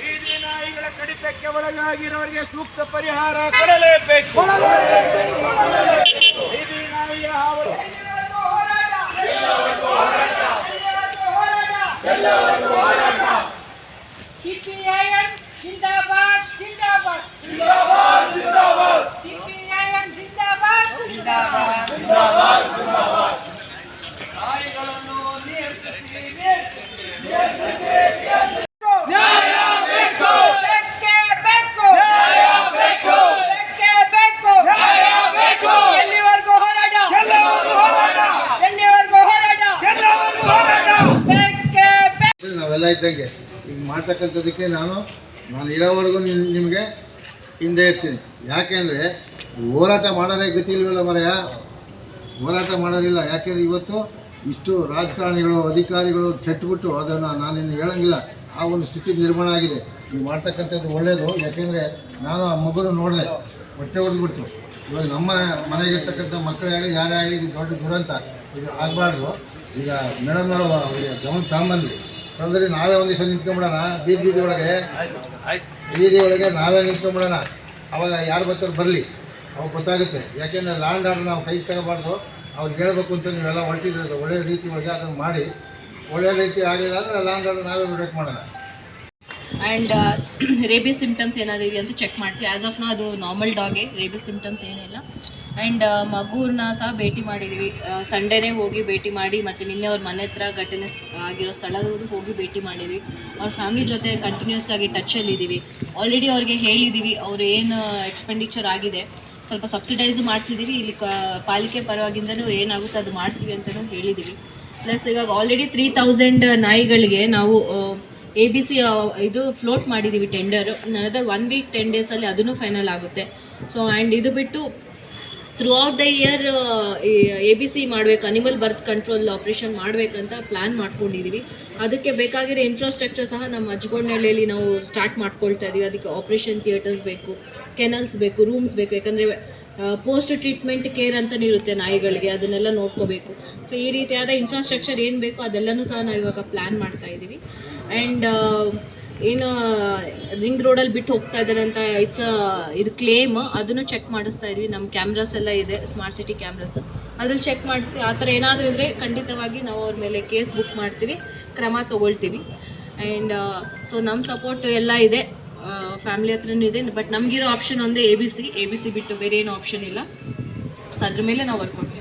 ಬೀದಿ ನಾಯಿಗಳ ಕಡಿತಕ್ಕೆ ಒಳಗಾಗಿರೋರಿಗೆ ಸೂಕ್ತ ಪರಿಹಾರ ಕೊಡಲೇಬೇಕು. ಬೀದಿ ನಾಯಿಯ ಹಾವಳಿ. ಸಿಪಿಐಎಂ ಜಿಂದಾಬಾದ್ ಜಿಂದಾಬಾದ್! ಸಿಪಿಐಎಂ ಜಿಂದಾಬಾದ್ ನಿಯಂತ್ರಿಸಿ ಬೇಕೇ ಬೇಕು ಬೇಕೇ ಬೇಕು ಎಲ್ಲಿವರೆಗೂ ಹೋರಾಟ ಎಲ್ಲಿವರೆಗೂ ಹೋರಾಟ ಬೇಕೇ ನಾವೆಲ್ಲ ಇದ್ದಂಗೆ. ಈಗ ಮಾಡ್ತಕ್ಕಂಥದ್ದಕ್ಕೆ ನಾನು ನಾನು ಇರೋವರೆಗೂ ನಿಮ್- ನಿಮಗೆ ಹಿಂದೆ ಇರ್ತೀನಿ. ಯಾಕೆಂದರೆ ಹೋರಾಟ ಮಾಡೋರೇ ಗತಿ ಇಲ್ವಲ್ಲ ಮರೆಯ? ಹೋರಾಟ ಮಾಡೋರಿಲ್ಲ ಯಾಕೆಂದರೆ ಇವತ್ತು ಇಷ್ಟು ರಾಜಕಾರಣಿಗಳು, ಅಧಿಕಾರಿಗಳು ಕೆಟ್ಟುಬಿಟ್ಟು ಅದನ್ನು ನಾನಿನ್ನು ಹೇಳೋಂಗಿಲ್ಲ. ಆ ಒಂದು ಸ್ಥಿತಿ ನಿರ್ಮಾಣ ಆಗಿದೆ. ನೀವು ಮಾಡ್ತಕ್ಕಂಥದ್ದು ಒಳ್ಳೆಯದು ಯಾಕೆಂದರೆ ನಾನು ಆ ಮಗುನ ನೋಡಿದೆ. ಹೊಟ್ಟೆ ಹೊಡೆದ್ಬಿಡ್ತು ಇವಾಗ ನಮ್ಮ ಮನೆಗಿರ್ತಕ್ಕಂಥ ಮಕ್ಕಳೇ ಆಗಲಿ, ಯಾರೇ ಆಗಲಿ ಇದು ದೊಡ್ಡ ದುರಂತ. ಇದು ಆಗಬಾರ್ದು. ಈಗ ಮೇಡಮ್ನವರು ಅವರಿಗೆ ಗಮನ ತಗೊಂಬಂದ್ರಿ ತಂದ್ರೆ ನಾವೇ ಒಂದು ದಿವಸ ನಿಂತ್ಕೊಂಬಿಡೋಣ ಬೀದಿ ಬೀದಿ ಒಳಗೆ. ಬೀದಿ ಒಳಗೆ ನಾವೇ ನಿಂತ್ಕೊಂಬಿಡೋಣ. ಅವಾಗ ಯಾರು ಬರ್ತಾರೆ ಬರಲಿ ಅವಾಗ ಗೊತ್ತಾಗುತ್ತೆ. ಯಾಕೆಂದರೆ ಲ್ಯಾಂಡ್ ಆರ್ಡರ್ ನಾವು ಕೈ ತಗೋಬಾರ್ದು ಅವ್ರಿಗೆ ಹೇಳ್ಬೇಕು ಅಂತ ನೀವೆಲ್ಲ ಹೊರಟಿದ್ರೆ ಒಳ್ಳೆಯ ರೀತಿ ಒಳಗೆ ಅದನ್ನು ಮಾಡಿ. ಒಳ್ಳೆಯ ರೀತಿ ಆಗಲಿಲ್ಲ ಅಂದರೆ ಲ್ಯಾಂಡ್ ಆರ್ಡರ್ ನಾವೇ ಬ್ರೇಕ್ ಮಾಡೋಣ. ಆ್ಯಂಡ್ ರೇಬಿಸ್ ಸಿಂಪ್ಟಮ್ಸ್ ಏನಾದಿದೆಯಾ ಇದೆಯಾ ಅಂತ ಚೆಕ್ ಮಾಡ್ತೀವಿ. ಆ್ಯಸ್ ಆಫ್ ನಾ ಅದು ನಾರ್ಮಲ್ ಡಾಗೆ ರೇಬಿಸ್ ಸಿಂಪ್ಟಮ್ಸ್ ಏನಿಲ್ಲ. ಆ್ಯಂಡ್ ಮಗುನ ಸಹ ಭೇಟಿ ಮಾಡಿದ್ದೀವಿ ಸಂಡೇನೇ ಹೋಗಿ ಭೇಟಿ ಮಾಡಿ ಮತ್ತು ನಿನ್ನೆ ಅವ್ರ ಮನೆ ಹತ್ರ ಘಟನೆ ಆಗಿರೋ ಸ್ಥಳದವರು ಹೋಗಿ ಭೇಟಿ ಮಾಡಿದ್ವಿ. ಅವ್ರ ಫ್ಯಾಮಿಲಿ ಜೊತೆ ಕಂಟಿನ್ಯೂಸ್ ಆಗಿ ಟಚಲ್ಲಿದ್ದೀವಿ ಆಲ್ರೆಡಿ ಅವ್ರಿಗೆ ಹೇಳಿದ್ದೀವಿ ಅವ್ರು ಏನು ಎಕ್ಸ್ಪೆಂಡಿಚರ್ ಆಗಿದೆ. ಸ್ವಲ್ಪ ಸಬ್ಸಿಡೈಸ್ ಮಾಡಿಸಿದ್ದೀವಿ ಇಲ್ಲಿ ಕ, ಪಾಲಿಕೆ ಪರವಾಗಿಂದನೂ ಏನಾಗುತ್ತೆ ಅದು ಮಾಡ್ತೀವಿ ಅಂತಲೂ ಹೇಳಿದ್ದೀವಿ ಪ್ಲಸ್ ಇವಾಗ ಆಲ್ರೆಡಿ ತ್ರೀ ತೌಸಂಡ್ ನಾಯಿಗಳಿಗೆ ನಾವು ಎ ಬಿ ಸಿ ಇದು ಫ್ಲೋಟ್ ಮಾಡಿದ್ದೀವಿ ಟೆಂಡರು ನನದರ್ ಒನ್ ವೀಕ್ ಟೆನ್ ಡೇಸಲ್ಲಿ ಅದನ್ನು ಫೈನಲ್ ಆಗುತ್ತೆ. ಸೊ ಆ್ಯಂಡ್ ಇದು ಬಿಟ್ಟು throughout the year A B C ಮಾಡಬೇಕು ಅನಿಮಲ್ ಬರ್ತ್ ಕಂಟ್ರೋಲ್ ಆಪ್ರೇಷನ್ ಮಾಡಬೇಕಂತ ಪ್ಲ್ಯಾನ್ ಮಾಡ್ಕೊಂಡಿದ್ದೀವಿ ಅದಕ್ಕೆ ಬೇಕಾಗಿರೋ ಇನ್ಫ್ರಾಸ್ಟ್ರಕ್ಚರ್ ಸಹ ನಮ್ಮ ಅಜ್ಗೊಂಡಹಳ್ಳಿಯಲ್ಲಿ ನಾವು ಸ್ಟಾರ್ಟ್ ಮಾಡ್ಕೊಳ್ತಾ ಇದ್ದೀವಿ ಅದಕ್ಕೆ ಆಪ್ರೇಷನ್ ಥಿಯೇಟರ್ಸ್ ಬೇಕು ಕೆನಲ್ಸ್ ಬೇಕು ರೂಮ್ಸ್ ಬೇಕು. ಯಾಕಂದರೆ ಪೋಸ್ಟ್ ಟ್ರೀಟ್ಮೆಂಟ್ ಕೇರ್ ಅಂತಲೇ ಇರುತ್ತೆ ನಾಯಿಗಳಿಗೆ, ಅದನ್ನೆಲ್ಲ ನೋಡ್ಕೋಬೇಕು. ಸೊ ಈ ರೀತಿಯಾದ ಇನ್ಫ್ರಾಸ್ಟ್ರಕ್ಚರ್ ಏನು ಬೇಕೋ ಅದೆಲ್ಲನೂ ಸಹ ನಾವು ಇವಾಗ ಪ್ಲ್ಯಾನ್ ಮಾಡ್ತಾ ಇದ್ದೀವಿ ಆ್ಯಂಡ್ ಏನು, ರಿಂಗ್ ರೋಡಲ್ಲಿ ಬಿಟ್ಟು ಹೋಗ್ತಾ ಇದ್ದಾರೆ ಅಂತ ಇಟ್ಸ್ ಇದು ಕ್ಲೇಮ್ ಅದನ್ನು ಚೆಕ್ ಮಾಡಿಸ್ತಾ ಇದ್ವಿ. ನಮ್ಮ ಕ್ಯಾಮ್ರಾಸ್ ಎಲ್ಲ ಇದೆ ಸ್ಮಾರ್ಟ್ ಸಿಟಿ ಕ್ಯಾಮ್ರಾಸ್ ಅದ್ರಲ್ಲಿ ಚೆಕ್ ಮಾಡಿಸಿ ಆ ಥರ ಏನಾದರೂ ಇದ್ದರೆ ಖಂಡಿತವಾಗಿ ನಾವು ಅವ್ರ ಮೇಲೆ ಕೇಸ್ ಬುಕ್ ಮಾಡ್ತೀವಿ, ಕ್ರಮ ತೊಗೊಳ್ತೀವಿ. ಆ್ಯಂಡ್ ಸೊ ನಮ್ಮ ಸಪೋರ್ಟ್ ಎಲ್ಲ ಇದೆ. ಫ್ಯಾಮಿಲಿ ಹತ್ರನೂ ಇದೆ. ಬಟ್ ನಮಗಿರೋ ಆಪ್ಷನ್ ಒಂದೇ A B C A B C ಬಿಟ್ಟು ಬೇರೆ ಏನು ಆಪ್ಷನ್ ಇಲ್ಲ. ಸೊ ಅದ್ರ ಮೇಲೆ ನಾವು ವರ್ಕೌಟ್